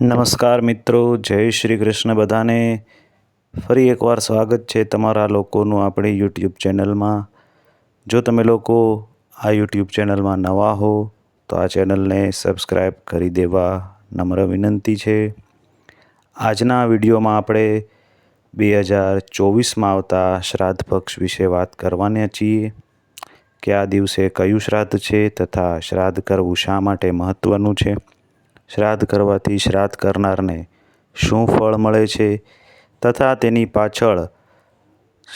નમસ્કાર મિત્રો, જય શ્રી કૃષ્ણ બધાને. ફરી એકવાર સ્વાગત છે તમારા લોકોનું આપણી યુટ્યુબ ચેનલમાં. જો તમે લોકો આ યુટ્યુબ ચેનલમાં નવા હો, તો આ ચેનલને સબસ્ક્રાઈબ કરી દેવા નમ્ર વિનંતી છે. આજના વિડીયોમાં આપણે બે હજાર ચોવીસમાં આવતા શ્રાદ્ધ પક્ષ વિશે વાત કરવાના છીએ. કે આ દિવસે કયું શ્રાદ્ધ છે તથા શ્રાદ્ધ કરવું શા માટે મહત્ત્વનું છે? શ્રાદ્ધ કરવાથી શ્રાદ્ધ કરનારને શું ફળ મળે છે? તથા તેની પાછળ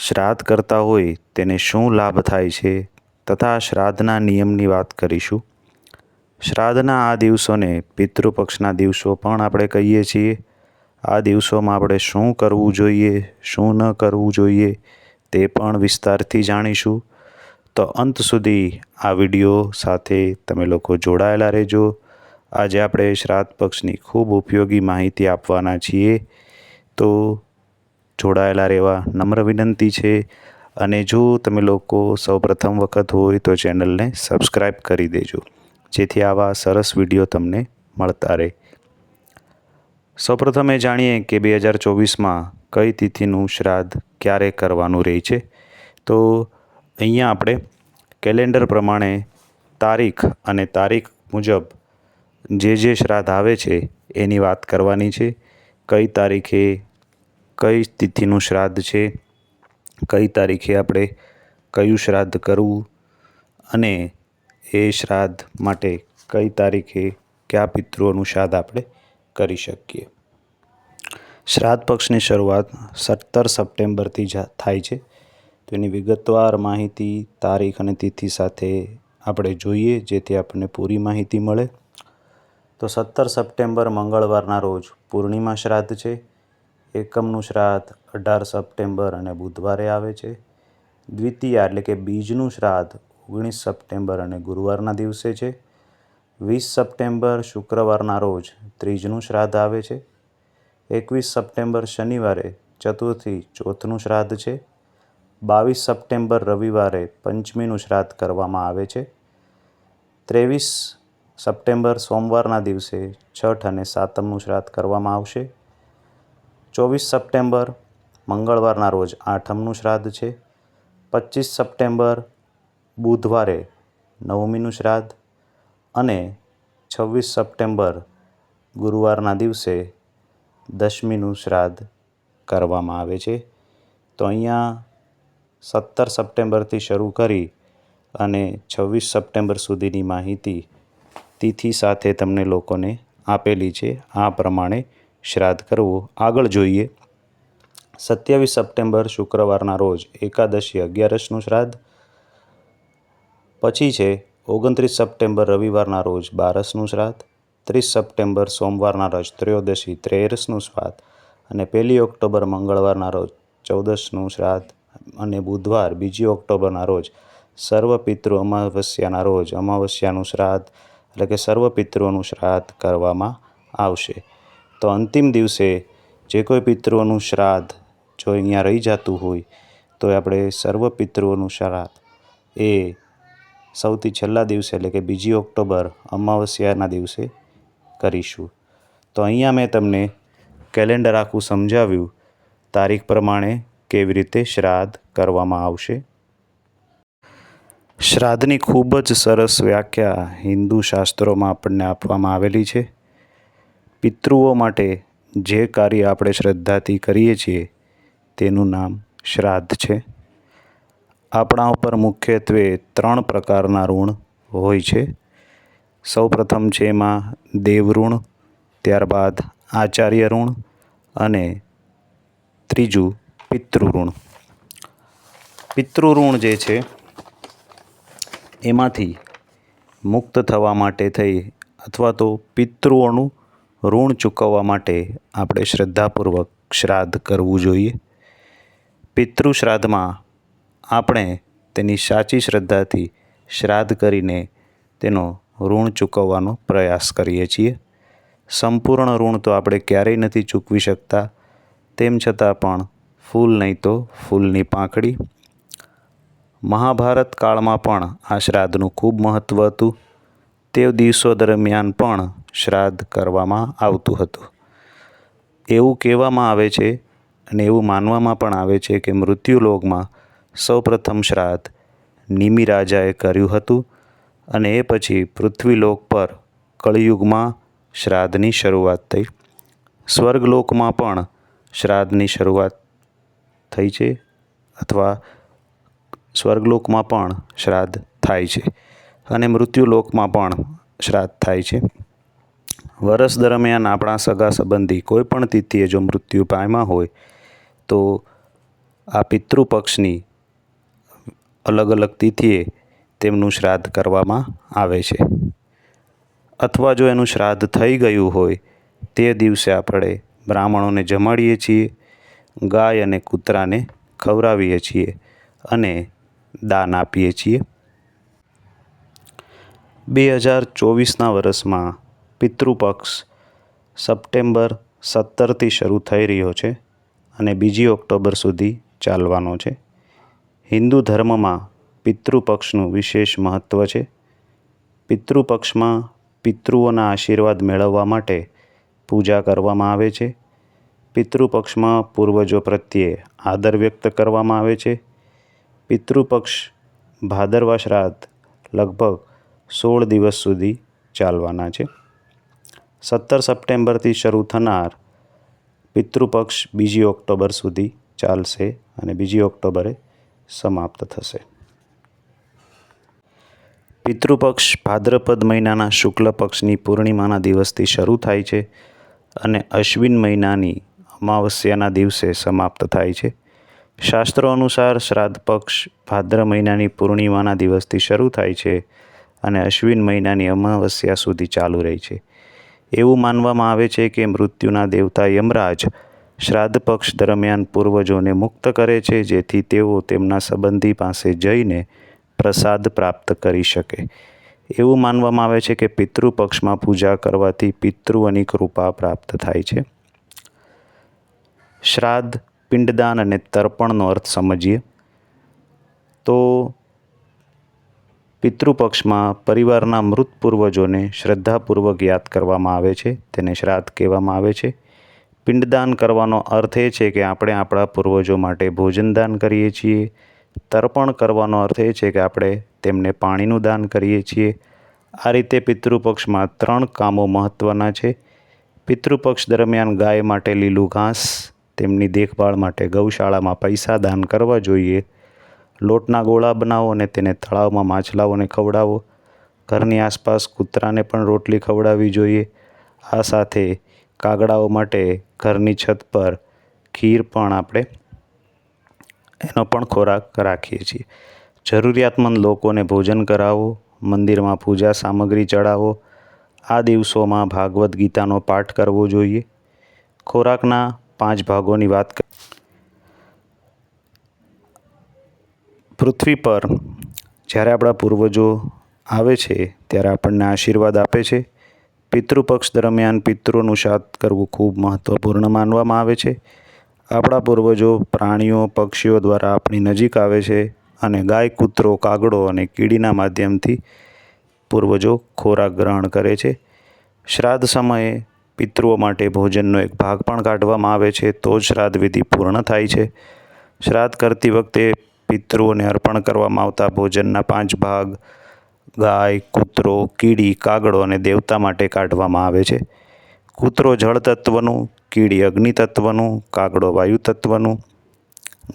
શ્રાદ્ધ કરતા હોય તેને શું લાભ થાય છે? તથા શ્રાદ્ધના નિયમની વાત કરીશું. શ્રાદ્ધના આ દિવસોને પિતૃપક્ષના દિવસો પણ આપણે કહીએ છીએ. આ દિવસોમાં આપણે શું કરવું જોઈએ, શું ન કરવું જોઈએ તે પણ વિસ્તારથી જાણીશું. તો અંત સુધી આ વીડિયો સાથે તમે લોકો જોડાયેલા રહેજો. આજે આપણે શ્રાદ્ધ પક્ષની ખૂબ ઉપયોગી માહિતી આપવાના છીએ. તો જોડાયેલા રહેવા નમ્ર વિનંતી છે. અને જો તમે લોકો સૌપ્રથમ વખત હોય તો ચેનલને સબસ્ક્રાઈબ કરી દેજો. જેથી આવા સરસ વીડિયો તમને મળતા રહે. સૌપ્રથમ એ જાણીએ કે બે હજાર ચોવીસમાં કઈ તિથિનું શ્રાદ્ધ ક્યારે કરવાનું રહે છે. તો અહીંયા આપણે કેલેન્ડર પ્રમાણે તારીખ અને તારીખ મુજબ જે જે શ્રાદ્ધ આવે છે, એની વાત કરવાની છે. કઈ તારીખે કઈ તિથિનું શ્રાદ્ધ છે, કઈ તારીખે આપણે કયું શ્રાદ્ધ કરવું અને એ શ્રાદ્ધ માટે કઈ તારીખે કયા પિતૃઓનું શ્રાદ્ધ આપણે કરી શકીએ. શ્રાદ્ધ પક્ષની શરૂઆત સત્તર સપ્ટેમ્બરથી થાય છે. તો એની વિગતવાર માહિતી, તારીખ અને તિથિ સાથે આપણે જોઈએ, જેથી આપણને પૂરી માહિતી મળે. તો સત્તર સપ્ટેમ્બર મંગળવારના રોજ પૂર્ણિમા શ્રાદ્ધ છે. એકમનું શ્રાદ્ધ અઢાર સપ્ટેમ્બર અને બુધવારે આવે છે. દ્વિતીયા એટલે કે બીજનું શ્રાદ્ધ ઓગણીસ સપ્ટેમ્બર અને ગુરુવારના દિવસે છે. વીસ સપ્ટેમ્બર શુક્રવારના રોજ ત્રીજનું શ્રાદ્ધ આવે છે. એકવીસ સપ્ટેમ્બર શનિવારે ચતુર્થી ચોથનું શ્રાદ્ધ છે. બાવીસ સપ્ટેમ્બર રવિવારે પંચમીનું શ્રાદ્ધ કરવામાં આવે છે. ત્રેવીસ સપ્ટેમ્બર સોમવારના દિવસે છઠ અને સાતમનું શ્રાદ્ધ કરવામાં આવશે. ચોવીસ સપ્ટેમ્બર, મંગળવારના રોજ આઠમનું શ્રાદ્ધ છે. પચીસ સપ્ટેમ્બર, બુધવારે નવમીનું શ્રાદ્ધ અને છવ્વીસ સપ્ટેમ્બર, ગુરુવારના દિવસે દશમીનું શ્રાદ્ધ કરવામાં આવે છે. તો અહીંયા સત્તર સપ્ટેમ્બરથી શરૂ કરી અને છવ્વીસ સપ્ટેમ્બર સુધીની માહિતી તિથિ સાથે તમને લોકોને આપેલી છે. આ પ્રમાણે શ્રાદ્ધ કરવું. આગળ જોઈએ. સત્યાવીસ સપ્ટેમ્બર શુક્રવારના રોજ એકાદશી અગિયારસનું શ્રાદ્ધ. પછી છે ઓગણત્રીસ સપ્ટેમ્બર રવિવારના રોજ બારસનું શ્રાદ્ધ. ત્રીસ સપ્ટેમ્બર સોમવારના રોજ ત્રયોદશી ત્રેરસનું શ્રાદ્ધ. અને પહેલી ઓક્ટોબર મંગળવારના રોજ ચૌદસનું શ્રાદ્ધ. અને બુધવાર બીજી ઓક્ટોબરના રોજ સર્વ પિતૃ અમાવસ્યાના રોજ અમાવસ્યાનું શ્રાદ્ધ. એટલે કે સર્વ પિતૃઓનું શ્રાદ્ધ કરવામાં આવશે. તો અંતિમ દિવસે જે કોઈ પિતૃઓનું શ્રાદ્ધ જો અહીંયા રહી જતું હોય તો આપણે સર્વ પિતૃઓનું શ્રાદ્ધ એ સૌથી છેલ્લા દિવસે એટલે કે બીજી ઓક્ટોબર અમાવસ્યાના દિવસે કરીશું. તો અહીંયા મેં તમને કેલેન્ડર આખું સમજાવ્યું, તારીખ પ્રમાણે કેવી રીતે શ્રાદ્ધ કરવામાં આવશે. શ્રાદ્ધની ખૂબ જ સરસ વ્યાખ્યા હિન્દુ શાસ્ત્રોમાં આપણને આપવામાં આવેલી છે. પિતૃઓ માટે જે કાર્ય આપણે શ્રદ્ધાથી કરીએ છીએ, તેનું નામ શ્રાદ્ધ છે. આપણા ઉપર મુખ્યત્વે ત્રણ પ્રકારના ઋણ હોય છે. સૌપ્રથમ છે એમાં દેવ ઋણ ત્યારબાદ આચાર્ય ઋણ અને ત્રીજું પિતૃઋણ. પિતૃઋણ જે છે એમાંથી મુક્ત થવા માટે થઈ અથવા તો પિતૃઓનું ઋણ ચૂકવવા માટે આપણે શ્રદ્ધાપૂર્વક શ્રાદ્ધ કરવું જોઈએ. પિતૃ શ્રાદ્ધમાં આપણે તેની સાચી શ્રદ્ધાથી શ્રાદ્ધ કરીને તેનો ઋણ ચૂકવવાનો પ્રયાસ કરીએ છીએ. સંપૂર્ણ ઋણ તો આપણે ક્યારેય નથી ચૂકવી શકતા, તેમ છતાં પણ ફૂલ નહીં તો ફૂલની પાંખડી મહાભારત કાળમાં પણ આ શ્રાદ્ધનું ખૂબ મહત્ત્વ હતું. તે દિવસો દરમિયાન પણ શ્રાદ્ધ કરવામાં આવતું હતું. એવું કહેવામાં આવે છે અને એવું માનવામાં પણ આવે છે કે મૃત્યુલોકમાં સૌપ્રથમ શ્રાદ્ધ નિમિ રાજાએ કર્યું હતું અને એ પછી પૃથ્વીલોક પર કળિયુગમાં શ્રાદ્ધની શરૂઆત થઈ. સ્વર્ગલોકમાં પણ શ્રાદ્ધની શરૂઆત થઈ છે અથવા સ્વર્ગલોકમાં પણ શ્રાદ્ધ થાય છે અને મૃત્યુલોકમાં પણ શ્રાદ્ધ થાય છે. વર્ષ દરમિયાન આપણા સગા સંબંધી કોઈ પણ તિથિએ જો મૃત્યુ પામ્યા હોય, તો આ પિતૃપક્ષની અલગ અલગ તિથિએ તેમનું શ્રાદ્ધ કરવામાં આવે છે. અથવા જો એનું શ્રાદ્ધ થઈ ગયું હોય, તે દિવસે આપણે બ્રાહ્મણોને જમાડીએ છીએ, ગાય અને કૂતરાને ખવડાવીએ છીએ અને દાન આપીએ છીએ. બે હજાર ચોવીસના વર્ષમાં પિતૃપક્ષ સપ્ટેમ્બર સત્તરથી શરૂ થઈ રહ્યો છે અને બીજી ઓક્ટોબર સુધી ચાલવાનો છે. હિન્દુ ધર્મમાં પિતૃપક્ષનું વિશેષ મહત્ત્વ છે. પિતૃપક્ષમાં પિતૃઓના આશીર્વાદ મેળવવા માટે પૂજા કરવામાં આવે છે. પિતૃપક્ષમાં પૂર્વજો પ્રત્યે આદર વ્યક્ત કરવામાં આવે છે. પિતૃપક્ષ ભાદરવા શ્રાદ્ધ લગભગ સોળ દિવસ સુધી ચાલવાના છે. સત્તર સપ્ટેમ્બરથી શરૂ થનાર પિતૃપક્ષ બીજી ઓક્ટોબર સુધી ચાલશે અને બીજી ઓક્ટોબરે સમાપ્ત થશે. પિતૃપક્ષ ભાદ્રપદ મહિનાના શુક્લ પક્ષની પૂર્ણિમાના દિવસથી શરૂ થાય છે અને અશ્વિન મહિનાની અમાવસ્યાના દિવસે સમાપ્ત થાય છે. શાસ્ત્રો અનુસાર શ્રાદ્ધ પક્ષ ભાદ્ર મહિનાની પૂર્ણિમાના દિવસથી શરૂ થાય છે અને અશ્વિન મહિનાની અમાવસ્યા સુધી ચાલુ રહે છે. એવું માનવામાં આવે છે કે મૃત્યુના દેવતા યમરાજ શ્રાદ્ધ પક્ષ દરમિયાન પૂર્વજોને મુક્ત કરે છે, જેથી તેઓ તેમના સંબંધી પાસે જઈને પ્રસાદ પ્રાપ્ત કરી શકે. એવું માનવામાં આવે છે કે પિતૃપક્ષમાં પૂજા કરવાથી પિતૃઓની કૃપા પ્રાપ્ત થાય છે. શ્રાદ્ધ પિંડદાન અને તર્પણનો અર્થ સમજીએ, તો પિતૃપક્ષમાં પરિવારના મૃત પૂર્વજોને શ્રદ્ધાપૂર્વક યાદ કરવામાં આવે છે, તેને શ્રાદ્ધ કહેવામાં આવે છે. પિંડદાન કરવાનો અર્થ એ છે કે આપણે આપણા પૂર્વજો માટે ભોજનદાન કરીએ છીએ, તર્પણ કરવાનો અર્થ એ છે કે આપણે તેમને પાણીનું દાન કરીએ છીએ. આ રીતે પિતૃપક્ષમાં ત્રણ કામો મહત્ત્વના છે. પિતૃપક્ષ દરમિયાન ગાય માટે લીલું ઘાસ તેમની દેખભાળ માટે ગૌશાળામાં પૈસા દાન કરવા જોઈએ. લોટના ગોળા બનાવો અને તેને તળાવમાં માછલાઓને ખવડાવો. ઘરની આસપાસ કૂતરાને પણ રોટલી ખવડાવવી જોઈએ. આ સાથે કાગડાઓ માટે ઘરની છત પર ખીર પણ આપણે એનો પણ ખોરાક રાખીએ છીએ. જરૂરિયાતમંદ લોકોને ભોજન કરાવો, મંદિરમાં પૂજા સામગ્રી ચડાવો આ દિવસોમાં ભાગવદ્ ગીતાનો પાઠ કરવો જોઈએ. ખોરાકના પાંચ ભાગોની વાત પૃથ્વી પર જ્યારે આપણા પૂર્વજો આવે છે, ત્યારે આપણને આશીર્વાદ આપે છે. પિતૃપક્ષ દરમિયાન પિતૃનું શ્રાદ્ધ કરવું ખૂબ મહત્ત્વપૂર્ણ માનવામાં આવે છે. આપણા પૂર્વજો પ્રાણીઓ, પક્ષીઓ દ્વારા આપણી નજીક આવે છે અને ગાય, કૂતરો, કાગડો અને કીડીના માધ્યમથી પૂર્વજો ખોરાક ગ્રહણ કરે છે. શ્રાદ્ધ સમયે પિતૃઓ માટે ભોજનનો એક ભાગ પણ કાઢવામાં આવે છે, તો જ શ્રાદ્ધ વિધિ પૂર્ણ થાય છે. શ્રાદ્ધ કરતી વખતે પિતૃઓને અર્પણ કરવામાં આવતા ભોજનના પાંચ ભાગ, ગાય, કૂતરો, કીડી, કાગડો અને દેવતા માટે કાઢવામાં આવે છે. કૂતરો જળ તત્વનું, કીડી અગ્નિ તત્વનું, કાગડો વાયુ તત્વનું,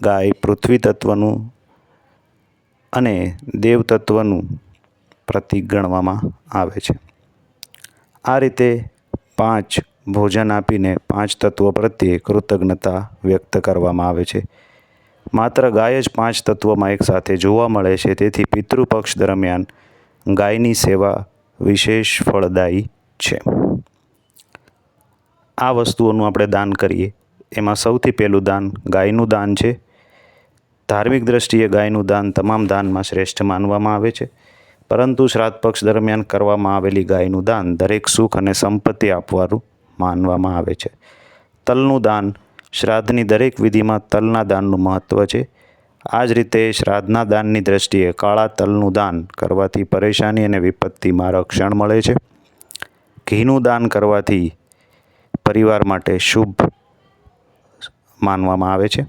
ગાય પૃથ્વી તત્વનું અને દેવ તત્વનું પ્રતીક ગણવામાં આવે છે. આ રીતે પાંચ ભોજન આપીને પાંચ તત્વો પ્રત્યે કૃતજ્ઞતા વ્યક્ત કરવામાં આવે છે. માત્ર ગાય જ પાંચ તત્વોમાં એકસાથે જોવા મળે છે, તેથી પિતૃપક્ષ દરમિયાન ગાયની સેવા વિશેષ ફળદાયી છે. આ વસ્તુઓનું આપણે દાન કરીએ. એમાં સૌથી પહેલું દાન ગાયનું દાન છે. ધાર્મિક દ્રષ્ટિએ ગાયનું દાન તમામ દાનમાં શ્રેષ્ઠ માનવામાં આવે છે. પરંતુ શ્રાદ્ધ પક્ષ દરમિયાન કરવામાં આવેલી ગાયનું દાન દરેક સુખ અને સંપત્તિ આપવાનું માનવામાં આવે છે. તલનું દાન શ્રાદ્ધની દરેક વિધિમાં તલના દાનનું મહત્ત્વ છે. આ જ રીતે શ્રાદ્ધના દાનની દ્રષ્ટિએ કાળા તલનું દાન કરવાથી પરેશાની અને વિપત્તિમાં રક્ષણ મળે છે. ઘીનું દાન કરવાથી પરિવાર માટે શુભ માનવામાં આવે છે.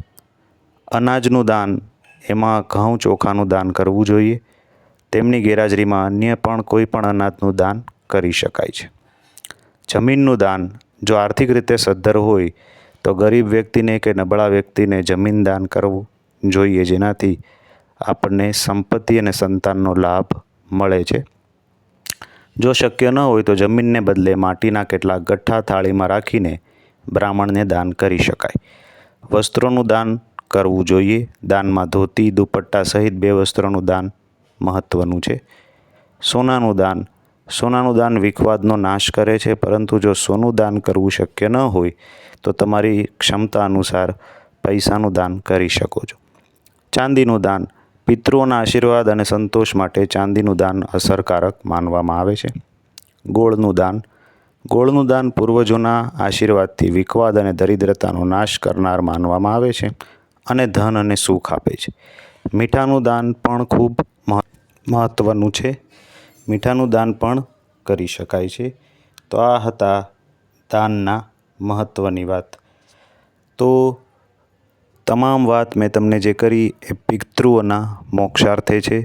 અનાજનું દાન, એમાં ઘઉં ચોખાનું દાન કરવું જોઈએ. તેમની ગેરહાજરીમાં અન્ય પણ કોઈ પણ અનાજનું દાન કરી શકાય છે. જમીનનું દાન, જો આર્થિક રીતે સદ્ધર હોય, તો ગરીબ વ્યક્તિને કે નબળા વ્યક્તિને જમીન દાન કરવું જોઈએ, જેનાથી આપણને સંપત્તિ અને સંતાનનો લાભ મળે છે. જો શક્ય ન હોય, તો જમીનને બદલે માટીના કેટલાક ગઠ્ઠા થાળીમાં રાખીને બ્રાહ્મણને દાન કરી શકાય. વસ્ત્રોનું દાન કરવું જોઈએ. દાનમાં ધોતી, દુપટ્ટા સહિત બે વસ્ત્રોનું દાન મહત્ત્વનું છે. સોનાનું દાન. સોનાનું દાન વિખવાદનો નાશ કરે છે, પરંતુ જો સોનું દાન કરવું શક્ય ન હોય, તો તમારી ક્ષમતા અનુસાર પૈસાનું દાન કરી શકો છો. ચાંદીનું દાન. પિતૃઓના આશીર્વાદ અને સંતોષ માટે ચાંદીનું દાન અસરકારક માનવામાં આવે છે. ગોળનું દાન. ગોળનું દાન પૂર્વજોના આશીર્વાદથી વિખવાદ અને દરિદ્રતાનો નાશ કરનાર માનવામાં આવે છે અને ધન અને સુખ આપે છે. મીઠાનું દાન પણ ખૂબ મહત્ત્વનું છે. મીઠાનું દાન પણ કરી શકાય છે. તો આ હતા દાનના મહત્ત્વની વાત. તો તમામ વાત મેં તમને જે કરી એ પિતૃઓના મોક્ષાર્થે છે.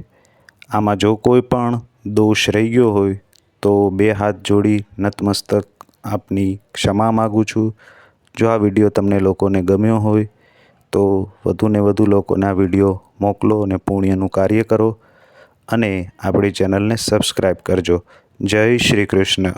આમાં જો કોઈ પણ દોષ રહી ગયો હોય તો બે હાથ જોડી નતમસ્તક આપની ક્ષમા માગું છું. જો આ વીડિયો તમને લોકોને ગમ્યો હોય તો વધુને વધુ લોકોને આ વીડિયો મોકલો અને પુણ્યનું કાર્ય કરો. અને આપણી ચેનલને સબસ્ક્રાઈબ કરજો. જય શ્રી કૃષ્ણ.